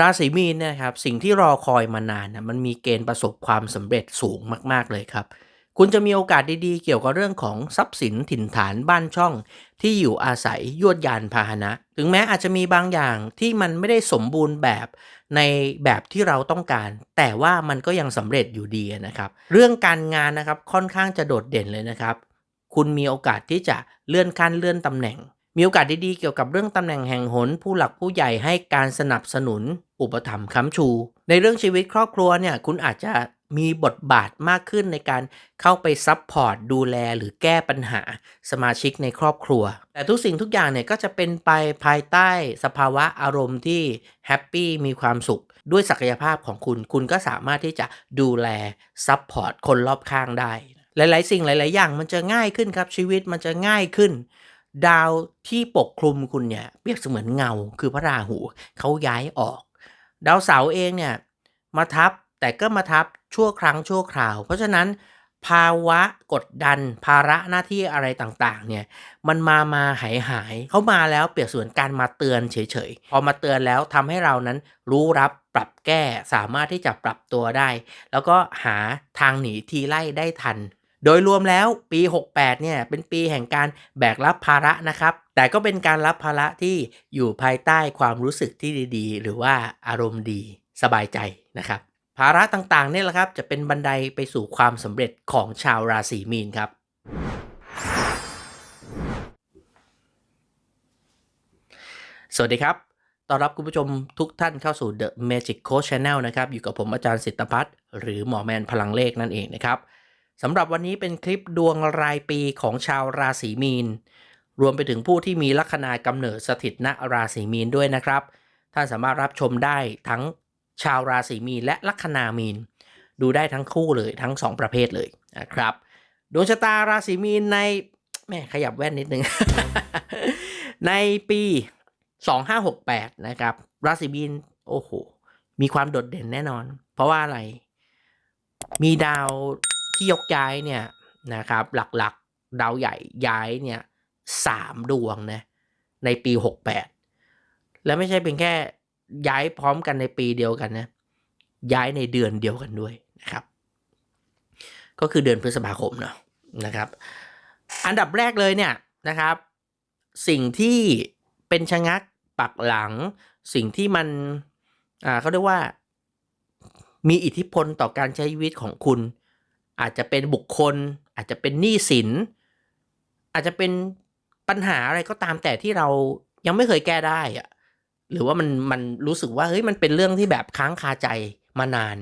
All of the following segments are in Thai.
ราศีมีนนะครับสิ่งที่รอคอยมานานนะมันมีเกณฑ์ประสบความสำเร็จสูงมาก ๆ เลยครับ คุณจะมีโอกาสดีๆ เกี่ยวกับเรื่องของทรัพย์สินถิ่นฐานบ้านช่อง ที่อยู่อาศัยยวดยานพาหนะ ถึงแม้อาจจะมีบางอย่างที่มันไม่ได้สมบูรณ์แบบในแบบที่เราต้องการ แต่ว่ามันก็ยังสำเร็จอยู่ดีนะครับ เรื่องการงานนะครับค่อนข้างจะโดดเด่นเลยนะครับ คุณมีโอกาสที่จะเลื่อนขั้นเลื่อนตำแหน่ง มีโอกาสดีๆเกี่ยวกับเรื่องตำแหน่งแห่งหน ผู้หลักผู้ใหญ่ให้การสนับสนุน อุปถัมภ์ค้ำชู ในเรื่องชีวิตครอบครัวเนี่ยคุณอาจจะมีบทบาทมากขึ้นในการเข้าไปซัพพอร์ตดูแลหรือแก้ปัญหาสมาชิกในครอบครัว แต่ทุกสิ่งทุกอย่างเนี่ยก็จะเป็นไปภายใต้สภาวะอารมณ์ที่แฮปปี้มีความสุข ด้วยศักยภาพของคุณ คุณก็สามารถที่จะดูแลซัพพอร์ตคนรอบข้างได้ หลาย ๆ สิ่งหลาย ๆ อย่างมันจะง่ายขึ้นครับชีวิตมันจะง่ายขึ้น ดาวที่ปกคลุมคุณเนี่ยเปรียบเสมือนเงาคือพระราหูเขาย้ายออก ดาวเสาร์เองเนี่ยมาทับแต่ก็มาทับชั่วครั้งชั่วคราว เพราะฉะนั้นภาวะกดดันภาระหน้าที่อะไรต่างๆเนี่ยมันมามาหายหายเขามาแล้วเปรียบเสมือนการมาเตือนเฉยๆพอมาเตือนแล้วทำให้เรานั้นรู้รับปรับแก้สามารถที่จะปรับตัวได้ แล้วก็หาทางหนีทีไล่ได้ทัน โดยรวมแล้วปี 68 เนี่ยเป็นปีแห่งการแบกรับภาระนะครับ แต่ก็เป็นการรับภาระที่อยู่ภายใต้ความรู้สึกที่ดีๆ หรือว่าอารมณ์ดีสบายใจนะครับ ภาระต่างๆเนี่ยแหละครับ จะเป็นบันไดไปสู่ความสำเร็จของชาวราศีมีนครับสวัสดีครับ ต้อนรับคุณผู้ชมทุกท่านเข้าสู่ The Magic Coach Channel นะครับ อยู่กับผมอาจารย์สิทธพัฒน์หรือหมอแมนพลังเลขนั่นเองนะครับ สำหรับวันนี้เป็นคลิปดวงรายปีของชาวราศีมีน รวมไปถึงผู้ที่มีลัคนากำเนิดสถิตณราศีมีนด้วยนะครับ ท่านสามารถรับชมได้ทั้งชาวราศีมีนและลัคนามีน ดูได้ทั้งคู่เลยทั้ง 2 ประเภทเลยนะครับ ดวงชะตาราศีมีนในแม่ขยับแว่นนิดนึง ในปี 2568 นะครับ ราศีมีนโอ้โห มีความโดดเด่นแน่นอน เพราะว่าอะไร มีดาว ที่ยกย้ายเนี่ยนะครับหลักๆดาวใหญ่ย้ายเนี่ยสามดวงนะในปี 68 แล้วไม่ใช่เป็นแค่ย้ายพร้อมกันในปีเดียวกันนะย้ายในเดือนเดียวกันด้วยนะครับ ก็คือเดือนพฤษภาคมเนาะนะครับ อันดับแรกเลยเนี่ยนะครับ สิ่งที่เป็นชะงักปักหลัง สิ่งที่มันอ่าเขาเรียกว่ามีอิทธิพลต่อการใช้ชีวิตของคุณ อาจจะเป็นบุคคล อาจจะเป็นหนี้สิน อาจจะเป็นปัญหาอะไรก็ตามแต่ที่เรายังไม่เคยแก้ได้อะหรือว่ามันมันรู้สึกว่าเฮ้ยมันเป็นเรื่องที่แบบค้างคาใจมานาน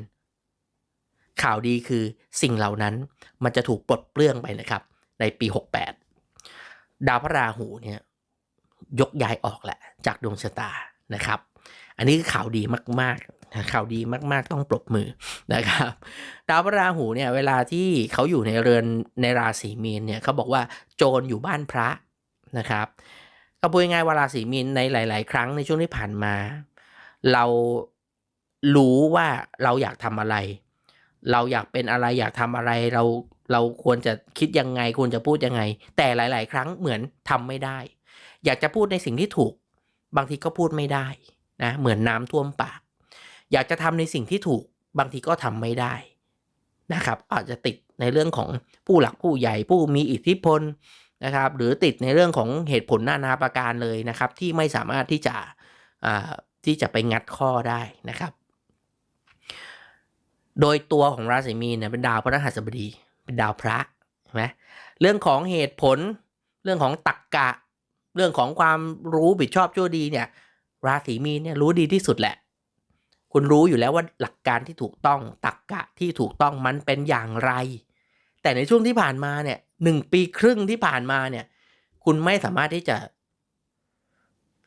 ข่าวดีคือสิ่งเหล่านั้นมันจะถูกปลดเปลื้องไปนะครับ ในปี 68 ดาวพระราหูเนี่ยยกย้ายออกแหละจากดวงชะตานะครับ อันนี้คือข่าวดีมากๆข่าวดีมากๆ ต้องปรบมือนะครับดาวพระราหูเนี่ยเวลาที่เขาอยู่ในเรือนในราศีมีนเนี่ยเขาบอกว่าโจรอยู่บ้านพระนะครับก็พูดง่ายๆว่าราศีมีนในหลาย ๆ ครั้งในช่วงที่ผ่านมา เรารู้ว่าเราอยากทำอะไร เราอยากเป็นอะไรอยากทำอะไรเราเราควรจะคิดยังไงควรจะพูดยังไง แต่หลาย ๆ ครั้งเหมือนทำไม่ได้ อยากจะพูดในสิ่งที่ถูก บางทีก็พูดไม่ได้ นะเหมือนน้ำท่วมปาก อยากจะทำในสิ่งที่ถูกบางทีก็ทำไม่ได้นะครับ อาจจะติดในเรื่องของผู้หลักผู้ใหญ่ผู้มีอิทธิพลนะครับ หรือติดในเรื่องของเหตุผลนานาประการเลยนะครับ ที่ไม่สามารถที่จะที่จะไปงัดข้อได้นะครับ โดยตัวของราศีมีนเนี่ยเป็นดาวพระหัสบดี เป็นดาวพระใช่ไหมเรื่องของเหตุผล เรื่องของตรรกกะ เรื่องของความรู้ผิดชอบชั่วดีเนี่ย ราศีมีนเนี่ยรู้ดีที่สุดแหละ คุณรู้อยู่แล้วว่าหลักการที่ถูกต้องตรกกะที่ถูกต้องมันเป็นอย่างไร แต่ในช่วงที่ผ่านมาเนี่ยหนึ่งปีครึ่งที่ผ่านมาเนี่ย คุณไม่สามารถที่จะ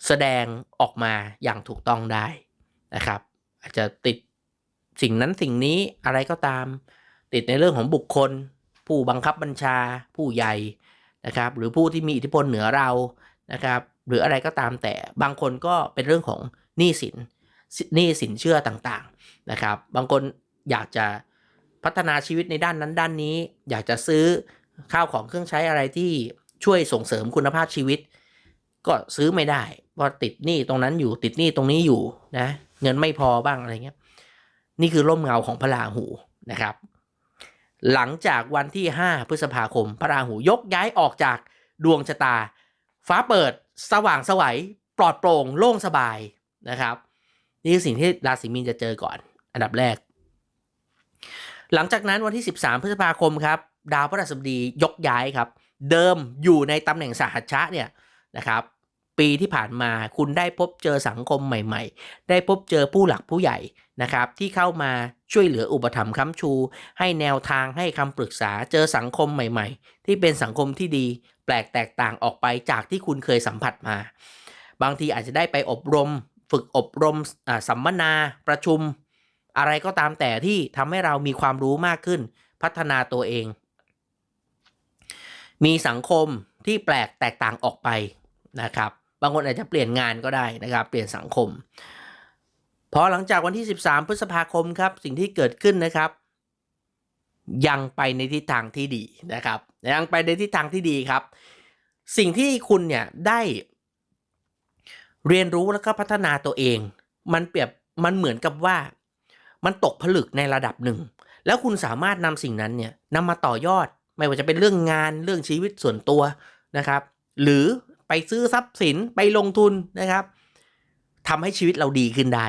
แสดงออกมาอย่างถูกต้องได้นะครับ อาจจะติดสิ่งนั้นสิ่งนี้อะไรก็ตาม ติดในเรื่องของบุคคล ผู้บังคับบัญชา ผู้ใหญ่นะครับ หรือผู้ที่มีอิทธิพลเหนือเรา นะครับหรืออะไรก็ตามแต่บางคนก็เป็นเรื่องของหนี้สินหนี้สินเชื่อต่างๆนะครับบางคนอยากจะพัฒนาชีวิตในด้านนั้นด้านนี้ อยากจะซื้อข้าวของเครื่องใช้อะไรที่ช่วยส่งเสริมคุณภาพชีวิต ก็ซื้อไม่ได้เพราะติดหนี้ตรงนั้นอยู่ติดหนี้ตรงนี้อยู่นะเงินไม่พอบ้างอะไรเงี้ยนี่คือร่มเงาของพระราหูนะครับ หลังจากวันที่ 5 พฤษภาคม พระราหูยกย้ายออกจากดวงชะตา ฟ้าเปิดสว่างสวัยปลอดโปร่งโล่งสบายนะครับ นี่คือสิ่งที่ราศีมีนจะเจอก่อน อันดับแรก หลังจากนั้นวันที่ 13 พฤษภาคมครับ ดาวพฤหัสบดียกย้ายครับ เดิมอยู่ในตำแหน่งสหัชชะเนี่ยนะครับ ปีที่ผ่านมาคุณได้พบเจอสังคมใหม่ ๆ ได้พบเจอผู้หลักผู้ใหญ่นะครับที่เข้ามาช่วยเหลืออุปถัมภ์ค้ำชู ให้แนวทางให้คำปรึกษาเจอสังคมใหม่ ๆ ที่เป็นสังคมที่ดี แปลกแตกต่างออกไปจากที่คุณเคยสัมผัสมา บางทีอาจจะได้ไปอบรม ฝึกอบรมสัมมนาประชุม อะไรก็ตามแต่ที่ทำให้เรามีความรู้มากขึ้น พัฒนาตัวเอง มีสังคมที่แปลกแตกต่างออกไปนะครับ บางคนอาจจะเปลี่ยนงานก็ได้นะครับ เปลี่ยนสังคม พอหลังจากวันที่ 13 พฤษภาคมครับ สิ่งที่เกิดขึ้นนะครับ ยังไปในทิศทางที่ดีนะครับ ยังไปในทิศทางที่ดีครับ สิ่งที่คุณเนี่ยได้เรียนรู้แล้วก็พัฒนาตัวเอง มันเปรียบมันเหมือนกับว่ามันตกผลึกในระดับหนึ่ง แล้วคุณสามารถนำสิ่งนั้นเนี่ยนำมาต่อยอด ไม่ว่าจะเป็นเรื่องงานเรื่องชีวิตส่วนตัวนะครับ หรือ ไปซื้อทรัพย์สินไปลงทุนนะครับทำให้ชีวิตเราดีขึ้นได้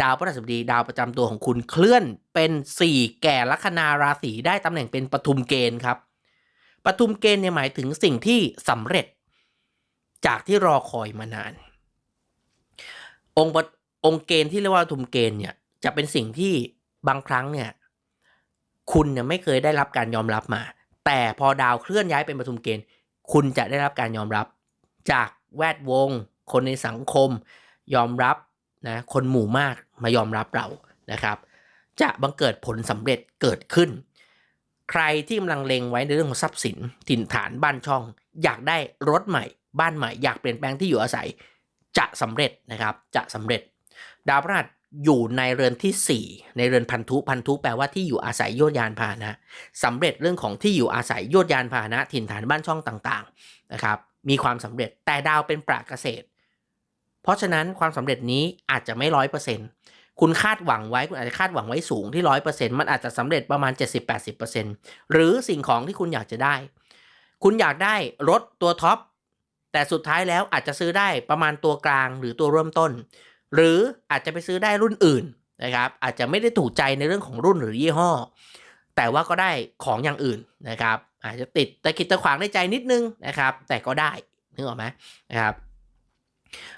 ดาวพฤหัสบดีดาวประจำตัวของคุณเคลื่อนเป็น 4 แก่ลัคนาราศีได้ตำแหน่งเป็นปทุมเกณฑ์ครับปทุมเกณฑ์เนี่ยหมายถึงสิ่งที่สำเร็จ จากที่รอคอยมานาน องค์ปองค์เกณฑ์ที่เรียกว่าปทุมเกณฑ์เนี่ยจะเป็นสิ่งที่บางครั้งเนี่ยคุณเนี่ยไม่เคยได้รับการยอมรับมา แต่พอดาวเคลื่อนย้ายเป็นปทุมเกณฑ์ คุณจะได้รับการยอมรับ จากแวดวง คนในสังคม ยอมรับนะคนหมู่มากมายอมรับเรานะครับ จะบังเกิดผลสำเร็จเกิดขึ้น ใครที่กำลังเลงไว้ในเรื่องของทรัพย์สินถิ่นฐานบ้านช่อง อยากได้รถใหม่ บ้านใหม่ อยากเปลี่ยนแปลงที่อยู่อาศัย จะสำเร็จนะครับจะสำเร็จ ดาวพฤหัสอยู่ในเรือนที่ 4 ในเรือนพันธุพันธุแปลว่าที่อยู่อาศัยโยธยานพาหนะสำเร็จเรื่องของที่อยู่อาศัยโยธยานพาหนะ ถิ่นฐานบ้านช่องต่างๆนะครับ มีความสำเร็จแต่ดาวเป็นปราเกษตร เพราะฉะนั้นความสำเร็จนี้อาจจะไม่ร้อยเปอร์เซ็นต์คุณคาดหวังไว้คุณอาจจะคาดหวังไว้สูงที่ร้อยเปอร์เซ็นต์มันอาจจะสำเร็จประมาณ 70-80%หรือสิ่งของที่คุณอยากจะได้ คุณอยากได้รถตัวท็อปแต่สุดท้ายแล้วอาจจะซื้อได้ประมาณตัวกลางหรือตัวเริ่มต้น หรืออาจจะไปซื้อได้รุ่นอื่นนะครับ อาจจะไม่ได้ถูกใจในเรื่องของรุ่นหรือยี่ห้อ แต่ว่าก็ได้ของอย่างอื่นนะครับ อาจจะติดตะกิดตะขวางในใจนิดนึงนะครับ แต่ก็ได้นึกออกไหมนะครับ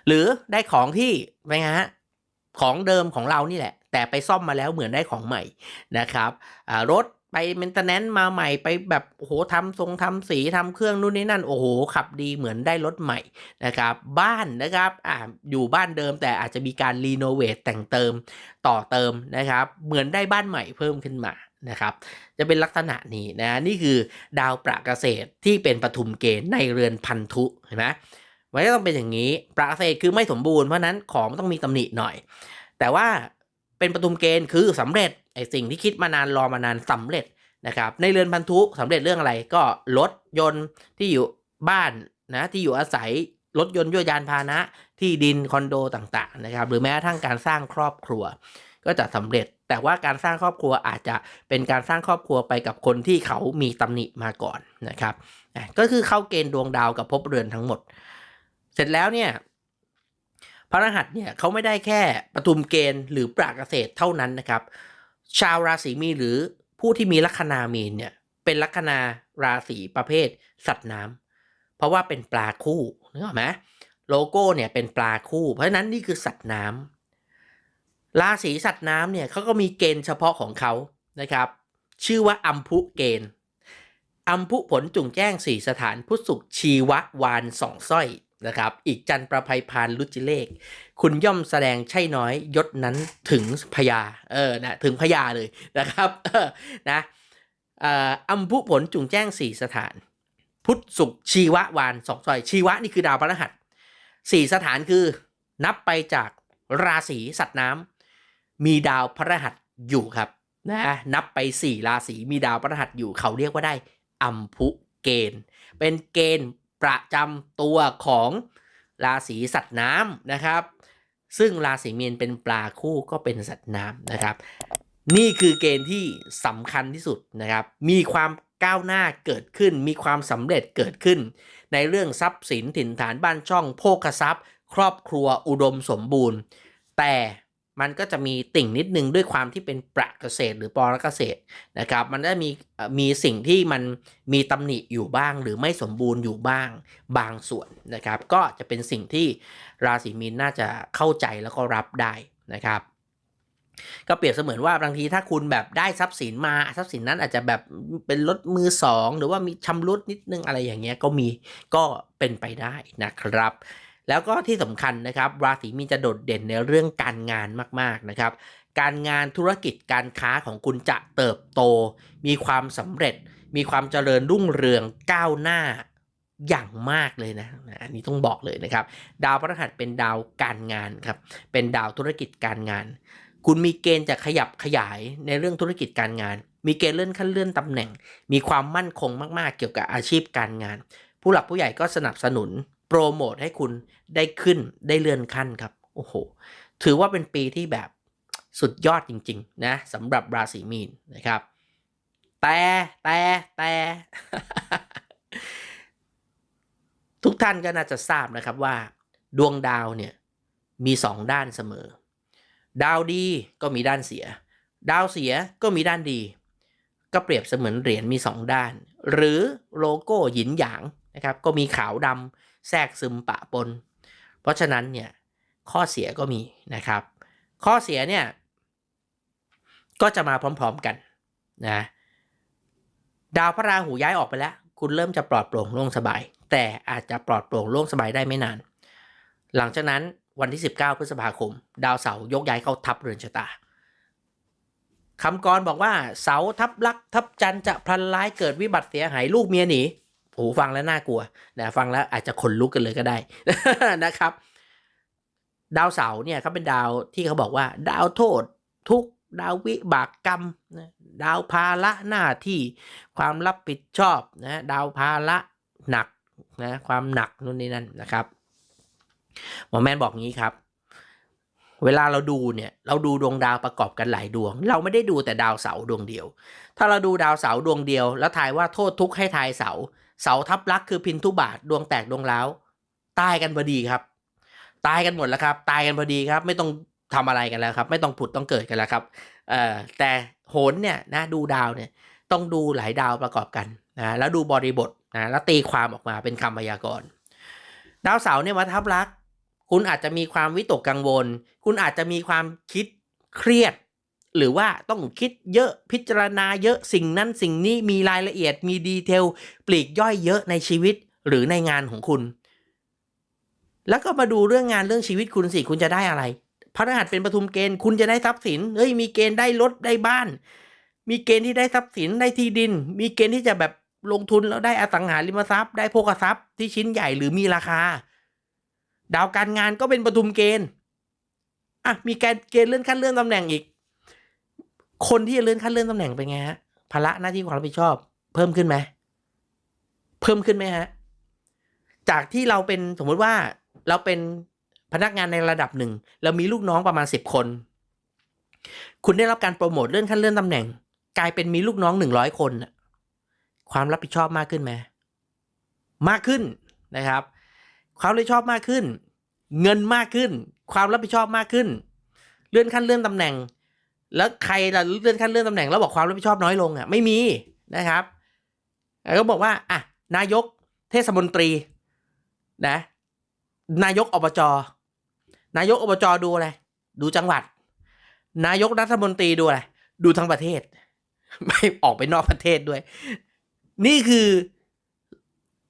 หรือได้ของที่ไงฮะของเดิมของเรานี่แหละ แต่ไปซ่อมมาแล้วเหมือนได้ของใหม่นะครับรถไปเมนเทนแนนซ์มาใหม่ไปแบบโอ้โหทำทรงทำสีทำเครื่องนู่นนี่นั่น โอ้โห ขับดีเหมือนได้รถใหม่นะครับ บ้านนะครับอ่าอยู่บ้านเดิมแต่อาจจะมีการรีโนเวทแต่งเติมต่อเติมนะครับ เหมือนได้บ้านใหม่เพิ่มขึ้นมา นะครับ จะเป็นลักษณะนี้นะนี่คือดาวประเกษตรที่เป็นปฐุมเกณฑ์ในเรือนพันธุเห็นไหมมันก็ต้องเป็นอย่างนี้ ประเกษตรคือไม่สมบูรณ์เพราะนั้นของต้องมีตำหนิหน่อย แต่ว่าเป็นปฐุมเกณฑ์คือสำเร็จไอสิ่งที่คิดมานานรอมานานสำเร็จนะครับ ในเรือนพันธุสำเร็จเรื่องอะไรก็รถยนต์ที่อยู่บ้านนะที่อยู่อาศัยรถยนต์ยวดยานพาหนะที่ดินคอนโดต่างๆนะครับ หรือแม้กระทั่งการสร้างครอบครัว ก็จะสำเร็จ แต่ว่าการสร้างครอบครัวอาจจะเป็นการสร้างครอบครัวไปกับคนที่เขามีตำหนิมาก่อนนะครับก็คือเข้าเกณฑ์ดวงดาวกับภพเรือนทั้งหมด เสร็จแล้วเนี่ยพระรหัสเนี่ยเขาไม่ได้แค่ปฐุมเกณฑ์หรือปราเกษตรเท่านั้นนะครับ ชาวราศีมีนหรือผู้ที่มีลัคนามีนเนี่ยเป็นลัคนาราศีประเภท สัตว์น้ำเพราะว่าเป็นปลาคู่นึกออกไหมโลโก้เนี่ยเป็นปลาคู่ เพราะฉะนั้นนี่คือสัตว์น้ำ ราศีสัตว์น้ำเนี่ยเขาก็มีเกณฑ์เฉพาะของเขานะครับ ชื่อว่าอัมพุเกณฑ์อัมพุผลจุงแจ้งสี่สถานพุทธสุขชีวะวานสองสร้อยนะครับ อีกจันประภัยพานลุจิเลข คุณย่อมแสดงใช่น้อยยศนั้นถึงพญาเออนะถึงพญาเลยนะครับออนะอัมพุผลจุงแจ้งสี่สถาน พุทธสุขชีวะวานสองซอยชีวะนี่คือดาวพฤหัสสี่สถานคือนับไปจากราศีสัตว์น้ำ มีดาวพฤหัสอยู่ครับนะนับไปสี่ราศีมีดาวพฤหัสอยู่เขาเรียกว่าได้อัมพุเกณฑ์ เป็นเกณฑ์ประจำตัวของราศีสัตว์น้ำนะครับ ซึ่งราศีมีนเป็นปลาคู่ก็เป็นสัตว์น้ำนะครับ นี่คือเกณฑ์ที่สำคัญที่สุดนะครับ มีความก้าวหน้าเกิดขึ้น มีความสำเร็จเกิดขึ้น ในเรื่องทรัพย์สินถิ่นฐานบ้านช่องโภคทรัพย์ ครอบครัวอุดมสมบูรณ์ แต่ มันก็จะมีติ่งนิดนึงด้วยความที่เป็นประเกษตรหรือปรเกษตรนะครับ มันได้มีมีสิ่งที่มันมีตำหนิอยู่บ้าง หรือไม่สมบูรณ์อยู่บ้างบางส่วนนะครับ ก็จะเป็นสิ่งที่ราศีมีนน่าจะเข้าใจแล้วก็รับได้นะครับ ก็เปรียบเสมือนว่าบางทีถ้าคุณแบบได้ทรัพย์สินมาทรัพย์สินนั้นอาจจะแบบเป็นรถมือสองหรือว่ามีชำรุดนิดนึงอะไรอย่างเงี้ยก็มีก็เป็นไปได้นะครับ แล้วก็ที่สำคัญนะครับ ราศีมีนจะโดดเด่นในเรื่องการงานมากๆนะครับ การงานธุรกิจการค้าของคุณจะเติบโต มีความสำเร็จ มีความเจริญรุ่งเรืองก้าวหน้าอย่างมากเลยนะ อันนี้ต้องบอกเลยนะครับ ดาวพฤหัสเป็นดาวการงานครับ เป็นดาวธุรกิจการงาน คุณมีเกณฑ์จะขยับขยายในเรื่องธุรกิจการงาน มีเกณฑ์เลื่อนขั้นเลื่อนตำแหน่ง มีความมั่นคงมากๆ เกี่ยวกับอาชีพการงาน ผู้หลักผู้ใหญ่ก็สนับสนุน โปรโมทให้คุณได้ขึ้นได้เลื่อนขั้นครับ โอ้โห ถือว่าเป็นปีที่แบบสุดยอดจริง ๆ นะสำหรับราศีมีนนะครับ แต่แต่แต่ทุกท่านก็น่าจะทราบนะครับว่า ดวงดาวเนี่ยมีสองด้านเสมอ ดาวดีก็มีด้านเสีย ดาวเสียก็มีด้านดี ก็เปรียบเสมือนเหรียญมีสองด้าน หรือโลโก้หยินหยางนะครับ ก็มีขาวดำ แทรกซึมปะปน เพราะฉะนั้นเนี่ยข้อเสียก็มีนะครับ ข้อเสียเนี่ยก็จะมาพร้อมๆกันนะดาวพระราหูย้ายออกไปแล้ว คุณเริ่มจะปลอดโปร่งโล่งสบาย แต่อาจจะปลอดโปร่งโล่งสบายได้ไม่นาน หลังจากนั้นวันที่ 19 พฤษภาคม ดาวเสาร์ยกย้ายเข้าทับเรือนชะตาคำกรบอกว่าเสาทับลักทับจันจะพลันร้ายเกิดวิบัติเสียหายลูกเมียหนี โหฟังแล้วน่ากลัวนะฟังแล้วอาจจะขนลุกกันเลยก็ได้นะครับ ดาวเสาร์เนี่ยเขาเป็นดาวที่เขาบอกว่า ดาวโทษทุกดาววิบากกรรม ดาวภาระหน้าที่ความรับผิดชอบนะดาวภาระหนักนะความหนักนู่นนี่นั่นนะครับหมอแมนบอกงี้ครับ เวลาเราดูเนี่ยเราดูดวงดาวประกอบกันหลายดวง เราไม่ได้ดูแต่ดาวเสาร์ดวงเดียว ถ้าเราดูดาวเสาร์ดวงเดียว แล้วทายว่าโทษทุกข์ให้ทายเสา เสาทับลักคือพินทุบาทดวงแตกดวงร้าวตายกันพอดีครับ ตายกันหมดแล้วครับ ตายกันพอดีครับ ไม่ต้องทำอะไรกันแล้วครับ ไม่ต้องผุดต้องเกิดกันแล้วครับเอ่อแต่โหนเนี่ยนะดูดาวเนี่ยต้องดูหลายดาวประกอบกันนะแล้วดูบริบทนะแล้วตีความออกมาเป็นคำพยากรณ์ดาวเสาร์เนี่ยมาทับลัก คุณอาจจะมีความวิตกกังวล คุณอาจจะมีความคิดเครียด หรือว่าต้องคิดเยอะพิจารณาเยอะสิ่งนั้นสิ่งนี้มีรายละเอียดมีดีเทลปลีกย่อยเยอะในชีวิตหรือในงานของคุณ แล้วก็มาดูเรื่องงานเรื่องชีวิตคุณสิคุณจะได้อะไรพระรหัสเป็นปทุมเกณฑ์คุณจะได้ทรัพย์สินเฮ้ยมีเกณฑ์ได้รถได้บ้าน มีเกณฑ์ที่ได้ทรัพย์สินได้ที่ดิน มีเกณฑ์ที่จะแบบลงทุนแล้วได้อสังหาริมทรัพย์ ได้โภคทรัพย์ที่ชิ้นใหญ่หรือมีราคา ดาวการงานก็เป็นปทุมเกณฑ์อะมีการเกณฑ์เลื่อนขั้นเลื่อนตำแหน่งอีก คนที่จะเลื่อนขั้นเลื่อนตำแหน่งเป็นไงฮะภาระหน้าที่ความรับผิดชอบ เพิ่มขึ้นไหมเพิ่มขึ้นไหมฮะ จากที่เราเป็นสมมติว่าเราเป็นพนักงานในระดับหนึ่งเรามีลูกน้องประมาณสิบคน คุณได้รับการโปรโมทเลื่อนขั้นเลื่อนตำแหน่ง กลายเป็นมีลูกน้องหนึ่งร้อยคนความรับผิดชอบมากขึ้นไหมมากขึ้นนะครับ ความรับผิดชอบมากขึ้น เงินมากขึ้น ความรับผิดชอบมากขึ้น เลื่อนขั้นเลื่อนตำแหน่ง แล้วใครล่ะเลื่อนขั้นเลื่อนตำแหน่งแล้วบอกความรับผิดชอบน้อยลงอะไม่มีนะครับแล้วก็บอกว่าอะนายกเทศมนตรีนะ นายกอบจนายกอบจดูอะไรดูจังหวัด นายกรัฐมนตรีดูอะไรดูทั้งประเทศ ไม่ออกไปนอกประเทศด้วย นี่คือ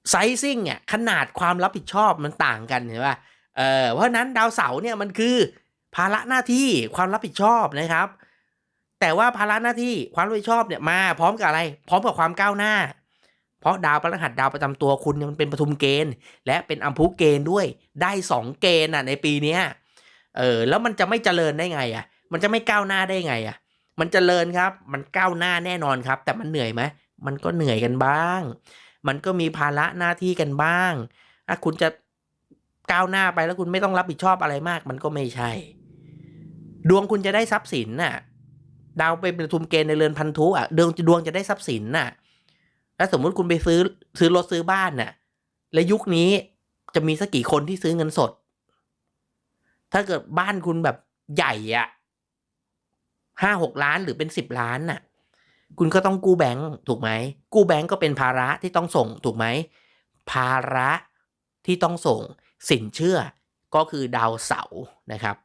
ไซซิ่งเนี่ยขนาดความรับผิดชอบมันต่างกันเห็นป่ะเออเพราะฉะนั้นดาวเสาร์เนี่ยมันคือภาระหน้าที่ความรับผิดชอบนะครับ แต่ว่าภาระหน้าที่ความรับผิดชอบเนี่ยมาพร้อมกับอะไร พร้อมกับความก้าวหน้า เพราะดาวพฤหัสดาวประจำตัวคุณมันเป็นปทุมเกณฑ์ และเป็นอัมพุเกณฑ์ด้วยได้สองเกณฑ์อะในปีเนี้ยเออแล้วมันจะไม่เจริญได้ไงอะ มันจะไม่ก้าวหน้าได้ไงอะ มันเจริญครับ มันก้าวหน้าแน่นอนครับ แต่มันเหนื่อยไหมมันก็เหนื่อยกันบ้าง มันก็มีภาระหน้าที่กันบ้างอะคุณจะก้าวหน้าไปแล้วคุณไม่ต้องรับผิดชอบอะไรมาก มันก็ไม่ใช่ ดวงคุณจะได้ทรัพย์สินน่ะ ดาวไปประทุมเกณฑ์ในเรือนพันธุอะดวงดวงจะได้ทรัพย์สินน่ะ แล้วสมมุติคุณไปซื้อซื้อรถซื้อบ้านน่ะ และยุคนี้จะมีสักกี่คนที่ซื้อเงินสด ถ้าเกิดบ้านคุณแบบใหญ่อะห้าหกล้านหรือเป็นสิบล้านน่ะ คุณก็ต้องกู้แบงก์ถูกไหม กู้แบงก์ก็เป็นภาระที่ต้องส่งถูกไหม ภาระที่ต้องส่งสินเชื่อก็คือดาวเสาร์นะครับ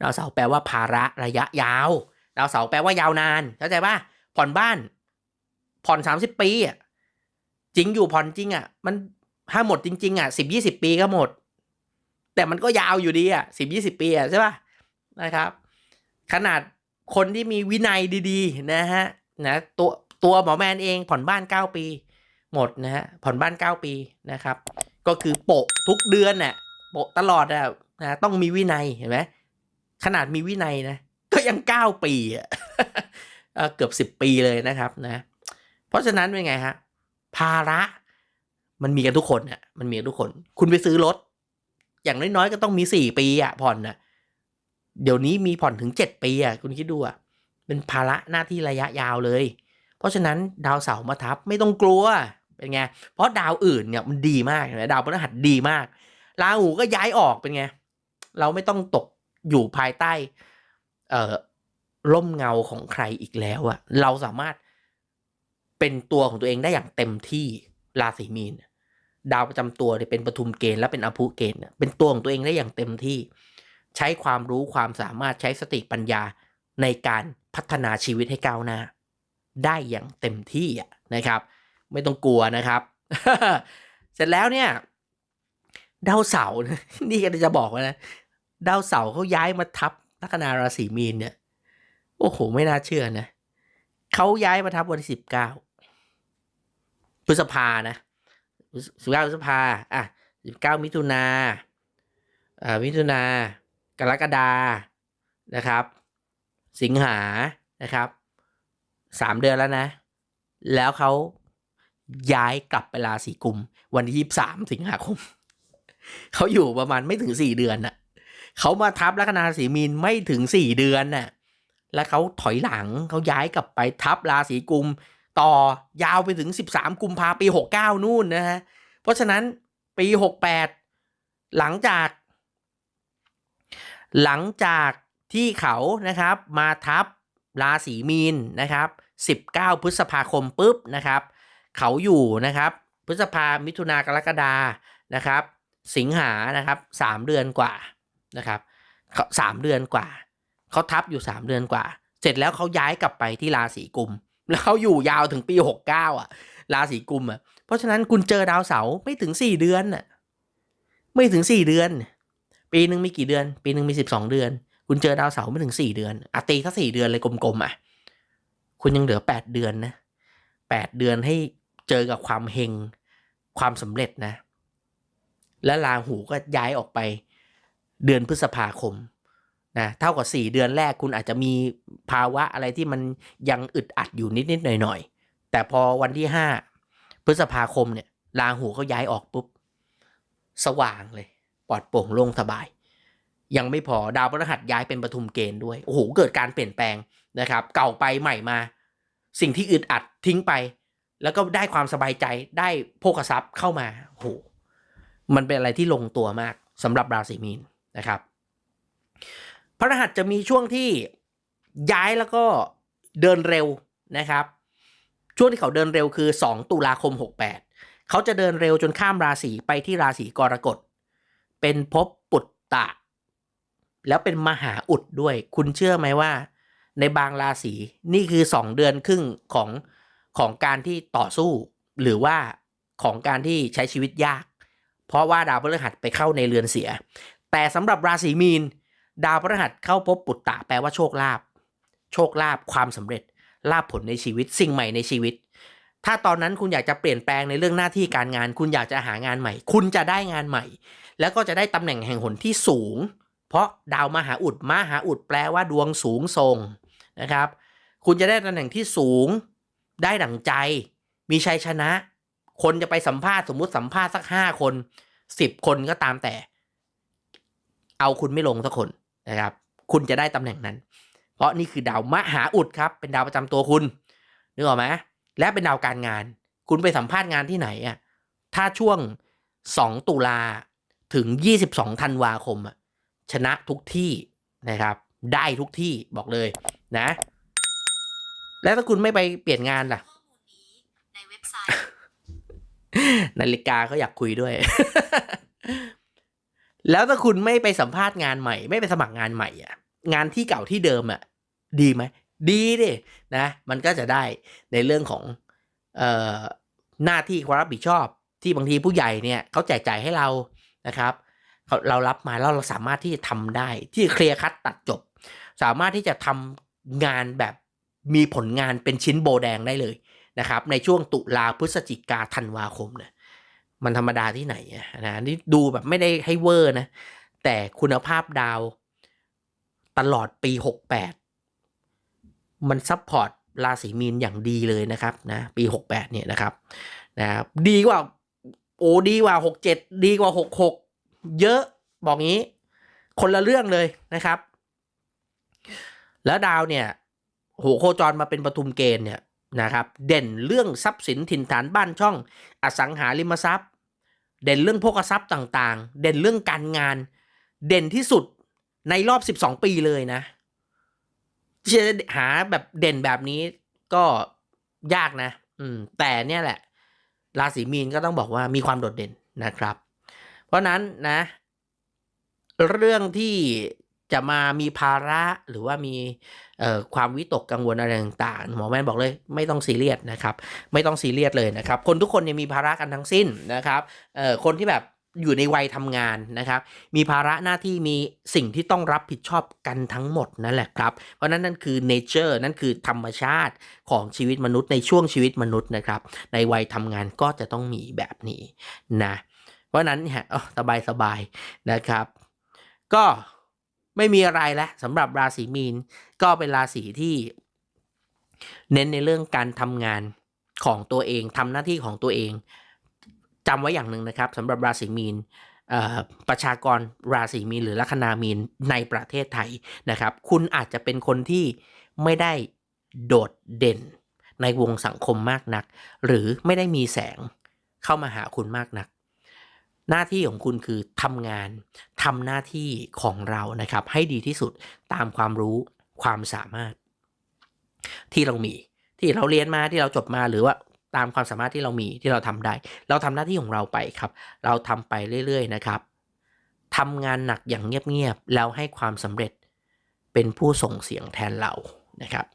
ดาวเสาร์แปลว่าภาระระยะยาว ดาวเสาแปลว่ายาวนานเข้าใจป่ะผ่อนบ้าน ผ่อนสามสิบปีอะจริงอยู่ผ่อนจริงอะ มันถ้าหมดจริง ๆ อะสิบยี่สิบปีก็หมด แต่มันก็ยาวอยู่ดีอะสิบยี่สิบปีอะใช่ป่ะนะครับ ขนาดคนที่มีวินัยดี ๆ นะฮะนะตัวตัวหมอแมนเองผ่อนบ้านเก้าปี หมดนะฮะผ่อนบ้านเก้าปีนะครับ ก็คือโปะทุกเดือนน่ะโปะตลอดอะนะต้องมีวินัยเห็นไหมขนาดมีวินัยนะ ก็ยังเก้าปีอะเอ่อเกือบสิบปีเลยนะครับนะ เพราะฉะนั้นเป็นไงฮะภาระมันมีกันทุกคนอะมันมีกันทุกคน คุณไปซื้อรถ อย่างน้อยๆก็ต้องมีสี่ปีอะผ่อนอะเดี๋ยวนี้มีผ่อนถึงเจ็ดปีอะคุณคิดดูอะเป็นภาระหน้าที่ระยะยาวเลย เพราะฉะนั้นดาวเสาร์มาทับไม่ต้องกลัวเป็นไง เพราะดาวอื่นเนี่ยมันดีมากนไหมดาวพฤหัสดีมากราหูก็ย้ายออกเป็นไง เราไม่ต้องตกอยู่ภายใต้ ร่มเงาของใครอีกแล้วอะเราสามารถเป็นตัวของตัวเองได้อย่างเต็มที่ราศีมีน ดาวประจำตัวเนี่ยเป็นปทุมเกณฑ์และเป็นอภุเกณฑ์เนี่ยเป็นตัวของตัวเองได้อย่างเต็มที่ ใช้ความรู้ความสามารถใช้สติปัญญาในการพัฒนาชีวิตให้ก้าวหน้า ได้อย่างเต็มที่อะนะครับ ไม่ต้องกลัวนะครับ เสร็จแล้วเนี่ย ดาวเสาร์นี่ก็จะบอกว่านะดาวเสาร์เขาย้ายมาทับ ลัคนาราศีมีนเนี่ย โอ้โห ไม่น่าเชื่อนะเขาย้ายมาทับวันที่สิบเก้าพฤษภานะสิบเก้าพฤษภาอะสิบเก้ามิถุนาอ่ามิถุนากรกฎานะครับ สิงหานะครับสามเดือนแล้วนะ แล้วเขาย้ายกลับไปราศีกุม วันที่ยี่สามสิงหาคม เขาอยู่ประมาณไม่ถึงสี่เดือนน่ะ เขามาทับลัคนาราศีมีนไม่ถึงสี่เดือนน่ะแล้วเขาถอยหลังเขาย้ายกลับไปทับราศีกุม ต่อยาวไปถึงสิบสามกุมภาปีหกเก้านู่นนะฮะเพราะฉะนั้นปีหกแปดหลังจาก หลังจากที่เขานะครับมาทับราศีมีนนะครับ 19 พฤษภาคมปุ๊บนะครับ เขาอยู่นะครับ พฤษภามิถุนากรกฎานะครับ สิงหานะครับสามเดือนกว่า นะครับสามเดือนกว่า เขาทับอยู่สามเดือนกว่า เสร็จแล้วเขาย้ายกลับไปที่ราศีกุม แล้วเขาอยู่ยาวถึงปีหกเก้าอะ ราศีกุมอะ เพราะฉะนั้นคุณเจอดาวเสาร์ไม่ถึงสี่เดือนน่ะ ไม่ถึงสี่เดือน ปีหนึ่งมีกี่เดือน ปีหนึ่งมีสิบสองเดือน คุณเจอดาวเสาร์ไม่ถึงสี่เดือนอะตีถ้าสี่เดือนเลยกลมๆอะ คุณยังเหลือแปดเดือนนะแปดเดือนให้เจอกับความเฮงความสำเร็จนะ และราหูก็ย้ายออกไป เดือนพฤษภาคมนะเท่ากับสี่เดือนแรกคุณอาจจะมีภาวะอะไรที่มันยังอึดอัดอยู่นิดๆหน่อยๆ แต่พอวันที่ห้าพฤษภาคมเนี่ยราหูเขาย้ายออกปุ๊บ สว่างเลย ปลอดโปร่งโล่งสบาย ยังไม่พอดาวพฤหัสย้ายเป็นปทุมเกณฑ์ด้วย โอ้โห เกิดการเปลี่ยนแปลงนะครับ เก่าไปใหม่มา สิ่งที่อึดอัดทิ้งไป แล้วก็ได้ความสบายใจได้โภคทรัพย์เข้ามาโอ้โหมันเป็นอะไรที่ลงตัวมากสำหรับราศีมีน นะครับ พระรหัสจะมีช่วงที่ย้ายแล้วก็เดินเร็วนะครับ ช่วงที่เขาเดินเร็วคือ 2 ตุลาคม 68 เขาจะเดินเร็วจนข้ามราศีไปที่ราศีกรกฎ เป็นภพปุตตะ แล้วเป็นมหาอุดด้วย คุณเชื่อไหมว่า ในบางราศีนี่คือ 2 เดือนครึ่งของของการที่ต่อสู้ หรือว่าของการที่ใช้ชีวิตยาก เพราะว่าดาวพฤหัสไปเข้าในเรือนเสีย แต่สำหรับราศีมีน ดาวพฤหัสเข้าพบปุตตะแปลว่าโชคลาภโชคลาภความสำเร็จลาภผลในชีวิตสิ่งใหม่ในชีวิต ถ้าตอนนั้นคุณอยากจะเปลี่ยนแปลงในเรื่องหน้าที่การงาน คุณอยากจะหางานใหม่ คุณจะได้งานใหม่ แล้วก็จะได้ตำแหน่งแห่งหนที่สูง เพราะดาวมหาอุดมหาอุดแปลว่าดวงสูงส่งนะครับ คุณจะได้ตำแหน่งที่สูง ได้ดั่งใจ มีชัยชนะ คนจะไปสัมภาษณ์สมมุติสัมภาษณ์สักห้าคนสิบคนก็ตามแต่ เอาคุณไม่ลงสักคนนะครับ คุณจะได้ตำแหน่งนั้น เพราะนี่คือดาวมหาอุดครับ เป็นดาวประจำตัวคุณนึกออกไหมและเป็นดาวการงาน คุณไปสัมภาษณ์งานที่ไหนอะถ้าช่วงสองตุลาถึงยี่สิบสองธันวาคมอะชนะทุกที่นะครับ ได้ทุกที่บอกเลยนะ แล้วถ้าคุณไม่ไปเปลี่ยนงานล่ะข้อมูลนี้ในเว็บไซต์นาฬิกาเขาอยากคุยด้วย แล้วถ้าคุณไม่ไปสัมภาษณ์งานใหม่ ไม่ไปสมัครงานใหม่อะงานที่เก่าที่เดิมอะดีไหมดีดินะมันก็จะได้ในเรื่องของเอ่อหน้าที่ความรับผิดชอบ ที่บางทีผู้ใหญ่เนี่ยเขาแจกจ่ายให้เรานะครับเขาเรารับมาแล้วเราสามารถที่จะทำได้ ที่เคลียร์คัดตัดจบ สามารถที่จะทำงานแบบมีผลงานเป็นชิ้นโบแดงได้เลยนะครับ ในช่วงตุลาพฤศจิกาธันวาคมเนี่ย มันธรรมดาที่ไหนนะนี่ดูแบบไม่ได้ให้เวอร์นะ แต่คุณภาพดาวตลอดปีหกแปดมันซัพพอร์ตราศีมีนอย่างดีเลยนะครับนะปีหกแปดเนี่ยนะครับนะครับดีกว่าโอ้ดีกว่าหกเจ็ดดีกว่าหกหกเยอะบอกงี้ คนละเรื่องเลยนะครับ แล้วดาวเนี่ยโหโคจรมาเป็นปทุมเกณฑ์เนี่ยนะครับ เด่นเรื่องทรัพย์สินถิ่นฐานบ้านช่อง อสังหาริมทรัพย์ เด่นเรื่องโภคทรัพย์ต่างๆ เด่นเรื่องการงาน เด่นที่สุดในรอบ 12 ปีเลยนะที่จะหาแบบเด่นแบบนี้ก็ยากนะ อืม แต่เนี่ยแหละ ราศีมีนก็ต้องบอกว่ามีความโดดเด่นนะครับ เพราะนั้นนะ เรื่องที่จะมามีภาระหรือว่ามี ความวิตกกังวลอะไรต่างๆ หมอแม่นบอกเลยไม่ต้องซีเรียสนะครับไม่ต้องซีเรียสเลยนะครับ คนทุกคนเนี่ยมีภาระกันทั้งสิ้นนะครับคนที่แบบอยู่ในวัยทำงานนะครับ มีภาระหน้าที่มีสิ่งที่ต้องรับผิดชอบกันทั้งหมดนั่นแหละครับ เพราะนั้นนั่นคือ nature นั่นคือธรรมชาติของชีวิตมนุษย์ในช่วงชีวิตมนุษย์นะครับ ในวัยทำงานก็จะต้องมีแบบนี้นะ เพราะนั้นเนี่ยสบายสบายๆนะครับ ก็ ไม่มีอะไรแล้วสำหรับราศีมีนก็เป็นราศีที่ เน้นในเรื่องการทำงานของตัวเองทำหน้าที่ของตัวเองจำไว้อย่างหนึ่งนะครับสำหรับราศีมีนประชากรราศีมีนหรือลัคนามีนในประเทศไทยนะครับ คุณอาจจะเป็นคนที่ไม่ได้โดดเด่นในวงสังคมมากนัก หรือไม่ได้มีแสงเข้ามาหาคุณมากนัก หน้าที่ของคุณคือทำงานทำหน้าที่ของเรานะครับ ให้ดีที่สุดตามความรู้ความสามารถ ที่เรามีที่เราเรียนมาที่เราจบมาหรือว่าตามความสามารถที่เรามีที่เราทำได้ เราทำหน้าที่ของเราไปครับ เราทำไปเรื่อยๆนะครับทำงานหนักอย่างเงียบๆแล้วให้ความสำเร็จเป็นผู้ส่งเสียงแทนเรานะครับ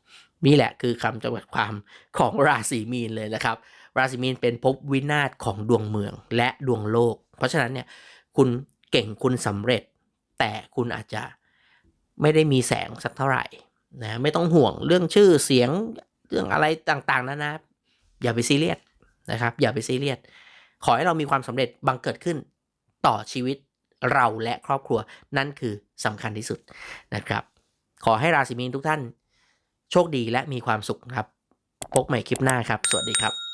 นี่แหละคือคำจำกัดความของราศีมีนเลยนะครับ ราศีมีนเป็นภพวินาศของดวงเมืองและดวงโลก เพราะฉะนั้นเนี่ยคุณเก่งคุณสำเร็จ แต่คุณอาจจะไม่ได้มีแสงสักเท่าไหร่นะไม่ต้องห่วงเรื่องชื่อเสียงเรื่องอะไรต่างๆนะนะอย่าไปซีเรียสนะครับ อย่าไปซีเรียสขอให้เรามีความสำเร็จบังเกิดขึ้นต่อชีวิตเราและครอบครัวนั่นคือสำคัญที่สุดนะครับ ขอให้ราศีมีนทุกท่าน โชคดีและมีความสุขครับ พบใหม่คลิปหน้าครับ สวัสดีครับ